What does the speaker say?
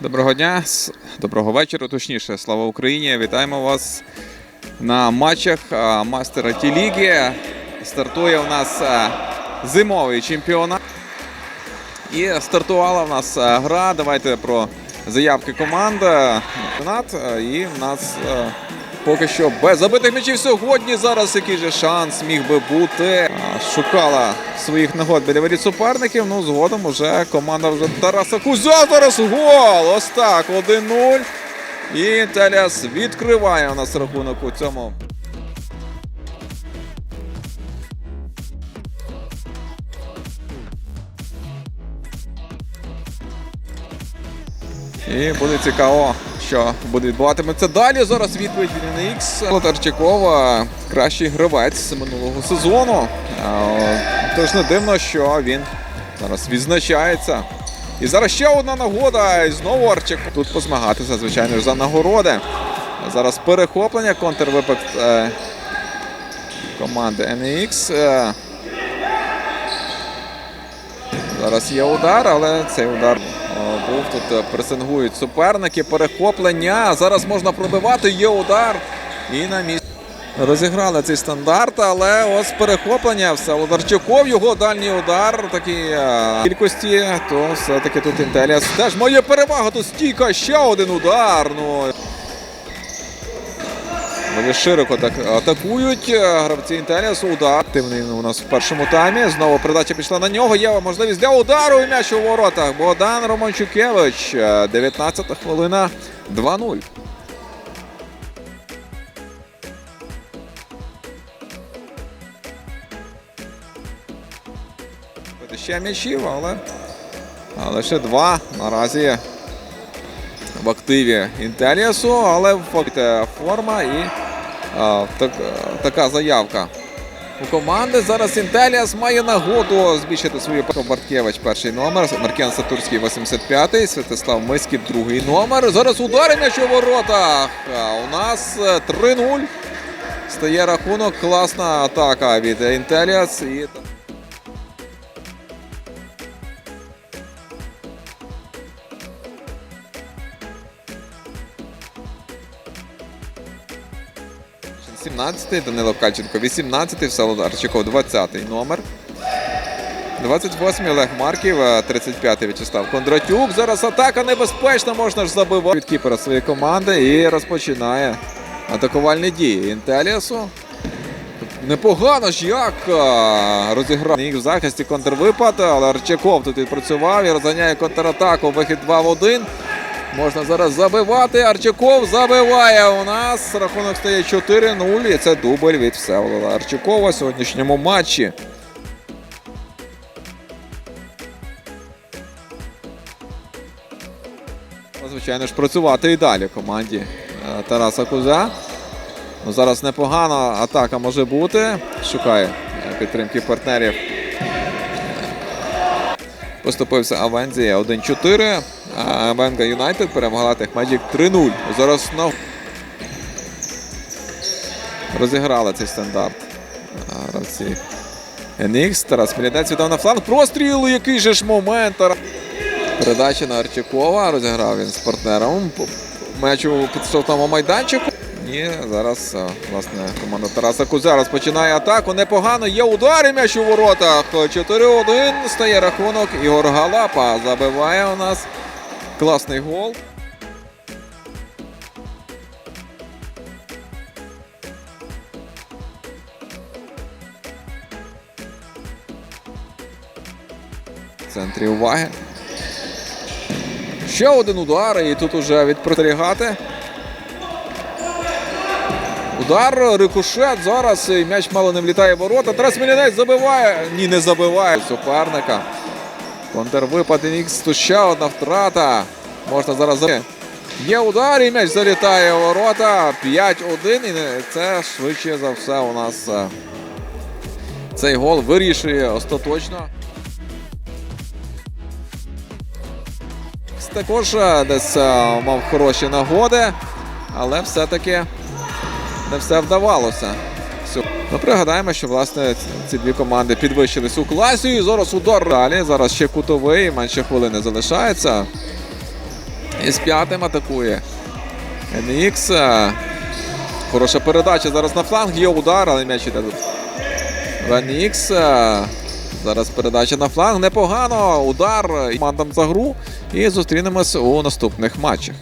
Доброго дня, доброго вечора, точніше, слава Україні! Вітаємо вас на матчах мастера Ті-ліги. Стартує у нас зимовий чемпіонат. І стартувала в нас гра. Давайте про заявки команд. І в нас поки що без забитих м'ячів сьогодні. Зараз який же шанс міг би бути. Шукала своїх нагод біля воріт суперників. Ну, згодом уже команда вже Тараса Кузя. Зараз гол! Ось так, 1-0. І Теліас відкриває у нас рахунок у цьому. І буде цікаво, що буде відбуватиметься далі. Зараз відповідь від NX. Лотарчакова кращий гравець минулого сезону. Тож не дивно, що він зараз відзначається. І зараз ще одна нагода. І знову Арчак тут позмагатися, звичайно за нагороди. Зараз перехоплення, контрвипад е, команди NX. Е, Зараз є удар, але цей удар був. Тут е, пресингують суперники. Перехоплення. Зараз можна пробивати. Є удар. І на місці. Розіграли цей стандарт, але ось перехоплення. Все. Ударчуков, його дальній удар такий е, кількості. То все-таки тут Інтеліас теж має перевагу. Тут стійка, ще один удар. Ну, вони широко так атакують. е, Гравці Інтеліасу. Удар. Активний у нас в першому таймі. Знову передача пішла на нього. Є можливість для удару. І м'яч у воротах. Богдан Романчукевич. Е, 19 хвилина. 2-0. Ще м'ячів, але, ще два наразі в активі Інтеліасу, але форма і так, така заявка. У команди зараз Інтеліас має нагоду збільшити свою Барткевич перший номер, Маркен Сатурський 85-й, Святослав Миськів другий номер. Зараз удари м'яч у воротах. А у нас е, 3-0. Стає рахунок. Класна атака від Інтеліас. І... – 17-й, Данило Кальченко 18-й, Всеволод Арчаков 20-й номер. 28-й Олег Марків, е, 35-й В'ячеслав Кондратюк. Зараз атака небезпечна, можна ж забивати від кіпера своєї команди і розпочинає атакувальні дії Інтеліасу. Непогано ж як розіграв їх в захисті контрвипад, але Арчаков тут відпрацював і розганяє контратаку. Вихід 2 в 1. Можна зараз забивати. Арчаков забиває у нас. Рахунок стає 4-0. І це дубль від Всеволода Арчакова в сьогоднішньому матчі. Ну, Звичайно ж, працювати і далі команді е, Тараса Кузя. Ну, зараз непогана атака може бути. Шукає підтримки партнерів. Поступився Авензія 1-4. А Венга Юнайтед перемогла Техмедік 3-0. Зараз знову розіграли цей стандарт. Гравці NX. Тарас Смілянець віддав на фланг. Простріл! Який же ж момент! Передача на Арчакова. Розіграв він з партнером. Меч у підштовхному майданчику. І зараз власне команда Тараса Кузя розпочинає атаку. Непогано. Є удари м'яч у воротах. 4-1 стає рахунок. Ігор Галапа забиває у нас класний гол. В центрі уваги. Ще один удар, і тут уже відпротерігати. Удар, рикошет. Зараз і м'яч мало не влітає в ворота. Тарас Мілянець забиває. Ні, не забиває суперника. Контрвипад Нікс. Тут ще одна втрата. Можна зараз Є удар, і м'яч залітає в ворота. 5-1. І це швидше за все у нас е, цей гол вирішує остаточно. Також е, десь е, мав хороші нагоди, але все-таки не все вдавалося. Ну, пригадаємо, що власне ці- дві команди підвищились у класі. І зараз удар далі. Зараз ще кутовий, менше хвилини залишається. І з п'ятим атакує. NX. Хороша передача зараз на фланг. Є удар, але м'яч іде тут. NX. Зараз передача на фланг. Непогано. Удар командам за гру. І зустрінемось у наступних матчах.